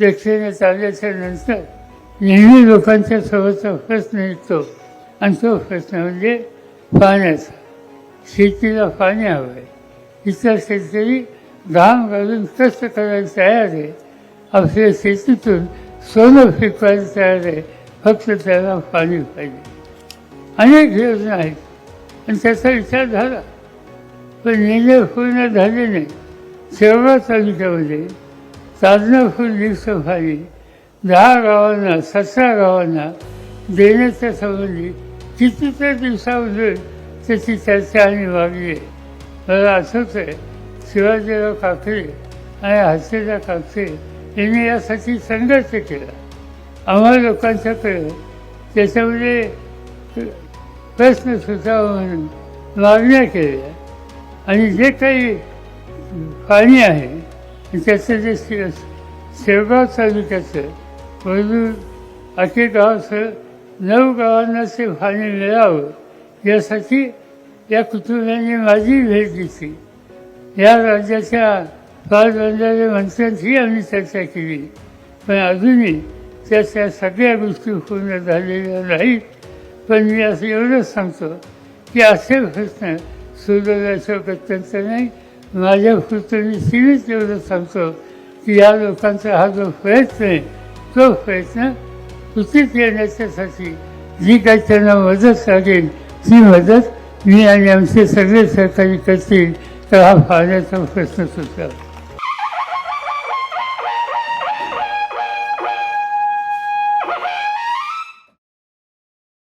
दक्षिणे चालल्याच्या नंतर नेहमी लोकांच्या सोबतचा प्रश्न येतो आणि तो प्रश्न म्हणजे पाण्याचा. शेतीला पाणी हवं आहे इतर शेतकरी घाम घालून कष्ट करायला तयार आहे. आपल्या शेतीतून सोनं फेकवायला तयार आहे. फक्त त्याला पाणी पाहिजे. अनेक योजना आहेत. आणि त्याचा विचार झाला. पण निर्णय पूर्ण झाले नाही. शेवगाव तालुक्यामध्ये साधनं फुल दिवस दहा गावांना सतरा गावांना देण्याच्या संबंधी कितीतरी दिवसामध्ये त्याची चर्चा आणि मागणी आहे मला आठवत आहे शिवाजीराव काकडे आणि हर्षदा काकडे यांनी यासाठी संघर्ष केला. आम्हा लोकांच्याकडे त्याच्यामध्ये प्रश्न सुचावा म्हणून मागण्या केल्या. आणि जे काही पाणी आहे त्याचं जे शे शेवगाव तालुक्याचं वरून अखे गावाचं नऊ गावांना ते पाणी मिळावं यासाठी या कुटुंबाने माझी भेट घेतली. या राज्याच्या पालबंधारे मंत्र्यांशी आम्ही चर्चा केली. पण अजूनही त्याच्या सगळ्या गोष्टी पूर्ण झालेल्या नाहीत पण मी असं एवढंच सांगतो की असे प्रश्न सोडवण्याचं अत्यंत नाही. माझ्या पुरतं मी सीमित एवढं सांगतो की या लोकांचा हा जो प्रयत्न आहे तो प्रयत्न उचित येण्याच्यासाठी जी काही त्यांना मदत लागेल ती मदत मी आणि आमचे सगळे सहकारी करतील तर हा फायद्याचा प्रश्न सुद्धा